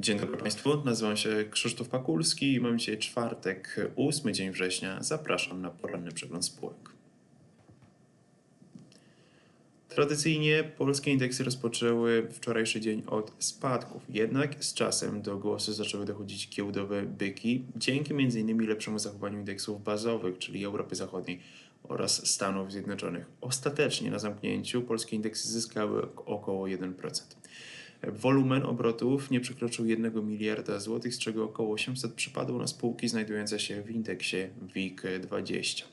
Dzień dobry Państwu, nazywam się Krzysztof Pakulski i mam dzisiaj czwartek, 8 dzień września. Zapraszam na poranny przegląd spółek. Tradycyjnie polskie indeksy rozpoczęły wczorajszy dzień od spadków, jednak z czasem do głosu zaczęły dochodzić giełdowe byki, dzięki m.in. lepszemu zachowaniu indeksów bazowych, czyli Europy Zachodniej oraz Stanów Zjednoczonych. Ostatecznie na zamknięciu polskie indeksy zyskały około 1%. Wolumen obrotów nie przekroczył 1 miliarda złotych, z czego około 800 przypadło na spółki znajdujące się w indeksie WIG20.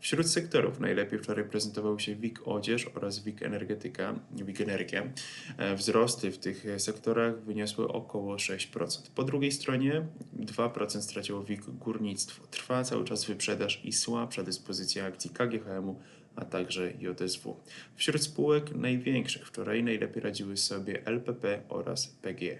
Wśród sektorów najlepiej wczoraj prezentował się WIG Odzież oraz WIG Energetyka, WIG Energia. E, Wzrosty w tych sektorach wyniosły około 6%. Po drugiej stronie 2% straciło WIG Górnictwo. Trwa cały czas wyprzedaż i słabsza dyspozycja akcji KGHM-u a także JSW. Wśród spółek największych wczoraj najlepiej radziły sobie LPP oraz PGE.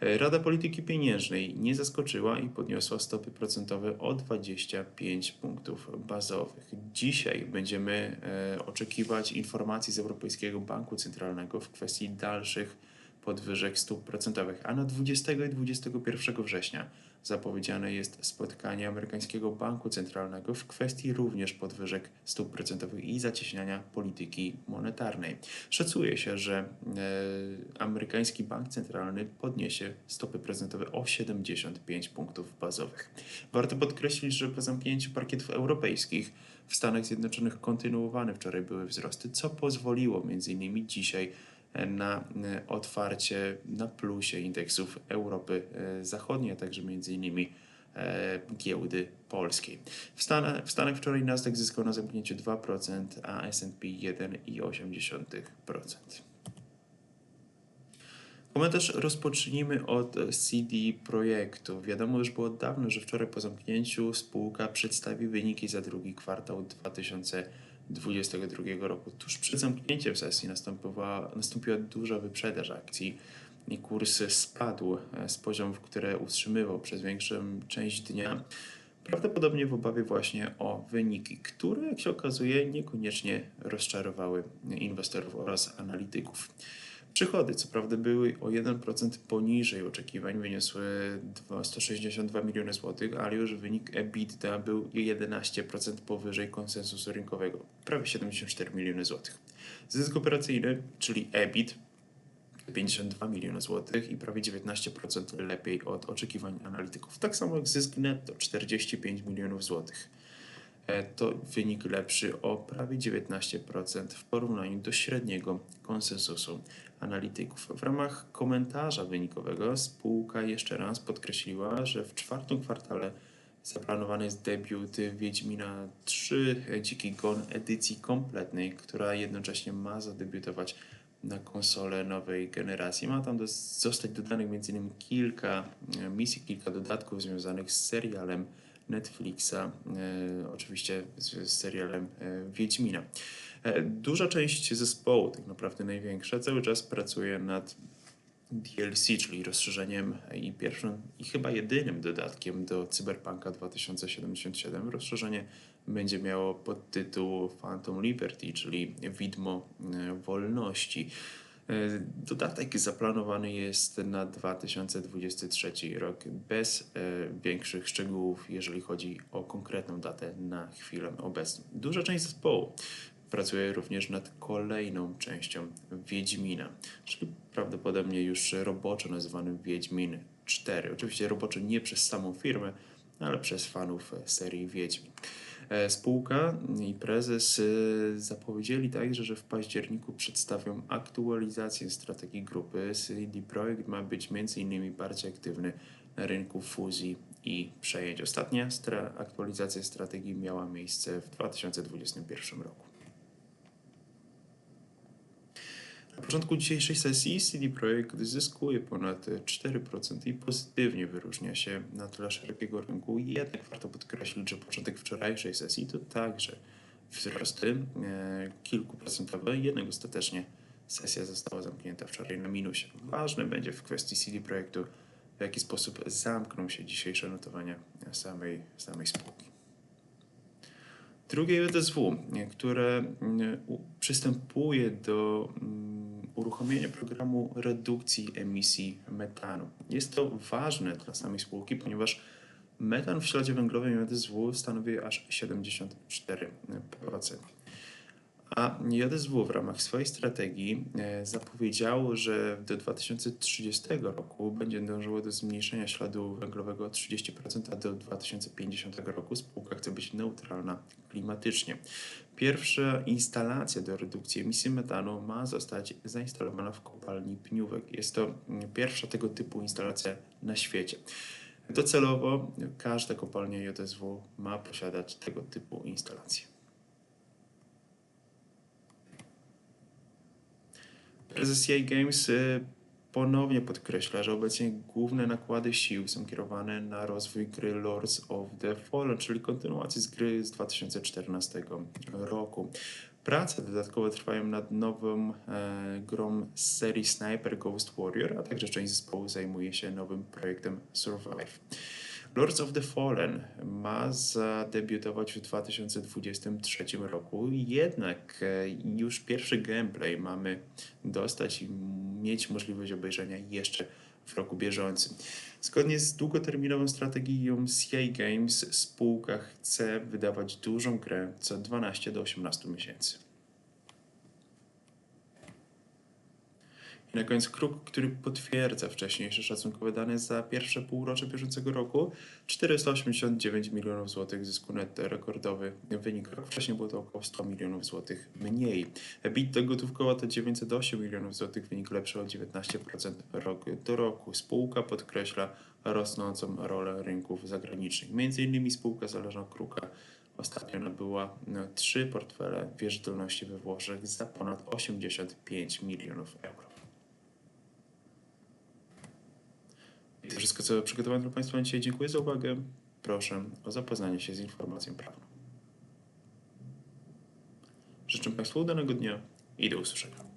Rada Polityki Pieniężnej nie zaskoczyła i podniosła stopy procentowe o 25 punktów bazowych. Dzisiaj będziemy e, oczekiwać informacji z Europejskiego Banku Centralnego w kwestii dalszych podwyżek stóp procentowych, a na 20 i 21 września zapowiedziane jest spotkanie amerykańskiego banku centralnego w kwestii również podwyżek stóp procentowych i zacieśniania polityki monetarnej. Szacuje się, że e, amerykański bank centralny podniesie stopy procentowe o 75 punktów bazowych. Warto podkreślić, że po zamknięciu parkietów europejskich w Stanach Zjednoczonych kontynuowane wczoraj były wzrosty, co pozwoliło m.in. dzisiaj na e, otwarcie na plusie indeksów Europy e, Zachodniej, a także między innymi e, giełdy polskiej. W w Stanach wczoraj Nasdaq zyskał na zamknięciu 2%, a S&P 1,8%. Komentarz rozpocznijmy od CD Projektu. Wiadomo już było dawno, że wczoraj po zamknięciu spółka przedstawi wyniki za drugi kwartał 2022 roku. Tuż przed zamknięciem sesji nastąpiła, nastąpiła duża wyprzedaż akcji i kurs spadł z poziomów, które utrzymywał przez większą część dnia. Prawdopodobnie w obawie właśnie o wyniki, które, jak się okazuje, niekoniecznie rozczarowały inwestorów oraz analityków. Przychody, co prawda, były o 1% poniżej oczekiwań, wyniosły 162 miliony złotych, ale już wynik EBITDA był 11% powyżej konsensusu rynkowego, prawie 74 miliony złotych. Zysk operacyjny, czyli EBIT, 52 miliony złotych i prawie 19% lepiej od oczekiwań analityków. Tak samo jak zysk netto, 45 milionów złotych. E, to wynik lepszy o prawie 19% w porównaniu do średniego konsensusu analityków. W ramach komentarza wynikowego spółka jeszcze raz podkreśliła, że w czwartym kwartale zaplanowany jest debiut Wiedźmina 3 Dziki Gon edycji kompletnej, która jednocześnie ma zadebiutować na konsolę nowej generacji. Ma tam zostać dodanych m.in. kilka e, misji, kilka dodatków związanych z serialem Netflixa, e, oczywiście z, serialem e, Wiedźmina. E, duża część zespołu, tak naprawdę największa, cały czas pracuje nad DLC, czyli rozszerzeniem i pierwszym i chyba jedynym dodatkiem do Cyberpunka 2077. Rozszerzenie będzie miało podtytuł Phantom Liberty, czyli Widmo Wolności. E, dodatek zaplanowany jest na 2023 rok bez e, większych szczegółów, jeżeli chodzi o konkretną datę na chwilę obecną. Duża część zespołu pracuje również nad kolejną częścią Wiedźmina, czyli prawdopodobnie już roboczo nazywanym Wiedźmin 4. Oczywiście roboczo nie przez samą firmę, ale przez fanów serii Wiedźmin. E, spółka i prezes e, zapowiedzieli także, że w październiku przedstawią aktualizację strategii grupy. CD Projekt ma być m.in. bardziej aktywny na rynku fuzji i przejęć. Ostatnia stra aktualizacja strategii miała miejsce w 2021 roku. Na początku dzisiejszej sesji CD Projekt zyskuje ponad 4% i pozytywnie wyróżnia się na tle szerokiego rynku. Jednak warto podkreślić, że początek wczorajszej sesji to także wzrosty e, kilkuprocentowe, jednak ostatecznie sesja została zamknięta wczoraj na minusie. Ważne będzie w kwestii CD Projektu, w jaki sposób zamkną się dzisiejsze notowania samej, samej spółki. Drugie JSW, które przystępuje do uruchomienie programu redukcji emisji metanu. Jest to ważne dla samej spółki, ponieważ metan w śladzie węglowym JSW stanowi aż 74%. A JSW w ramach swojej strategii e, zapowiedziało, że do 2030 roku będzie dążyło do zmniejszenia śladu węglowego o 30%, a do 2050 roku spółka chce być neutralna klimatycznie. Pierwsza instalacja do redukcji emisji metanu ma zostać zainstalowana w kopalni Pniówek. Jest to mm, pierwsza tego typu instalacja na świecie. Docelowo każda kopalnia JSW ma posiadać tego typu instalacje. Prezes EA Games y, ponownie podkreśla, że obecnie główne nakłady sił są kierowane na rozwój gry Lords of the Fallen, czyli kontynuacji z gry z 2014 roku. Prace dodatkowo trwają nad nową e, grą z serii Sniper Ghost Warrior, a także część zespołu zajmuje się nowym projektem Survive. Lords of the Fallen ma zadebiutować w 2023 roku, jednak e, już pierwszy gameplay mamy dostać i mieć możliwość obejrzenia jeszcze w roku bieżącym. Zgodnie z długoterminową strategią CA Games spółka chce wydawać dużą grę co 12 do 18 miesięcy. Na koniec kruk, który potwierdza wcześniejsze szacunkowe dane za pierwsze półrocze bieżącego roku 489 milionów złotych zysku netto, rekordowy wynik. Rok wcześniej było to około 100 milionów złotych mniej. EBITDA gotówkowa to 908 milionów złotych, wynik lepszy o 19% rok do roku. Spółka podkreśla rosnącą rolę rynków zagranicznych. Między innymi spółka zależna Kruka ostatnio nabyła no, trzy portfele wierzytelności we Włoszech za ponad 85 milionów euro. I to wszystko, co przygotowałem dla Państwa dzisiaj. Dziękuję za uwagę. Proszę o zapoznanie się z informacją prawną. Życzę Państwu udanego dnia i do usłyszenia.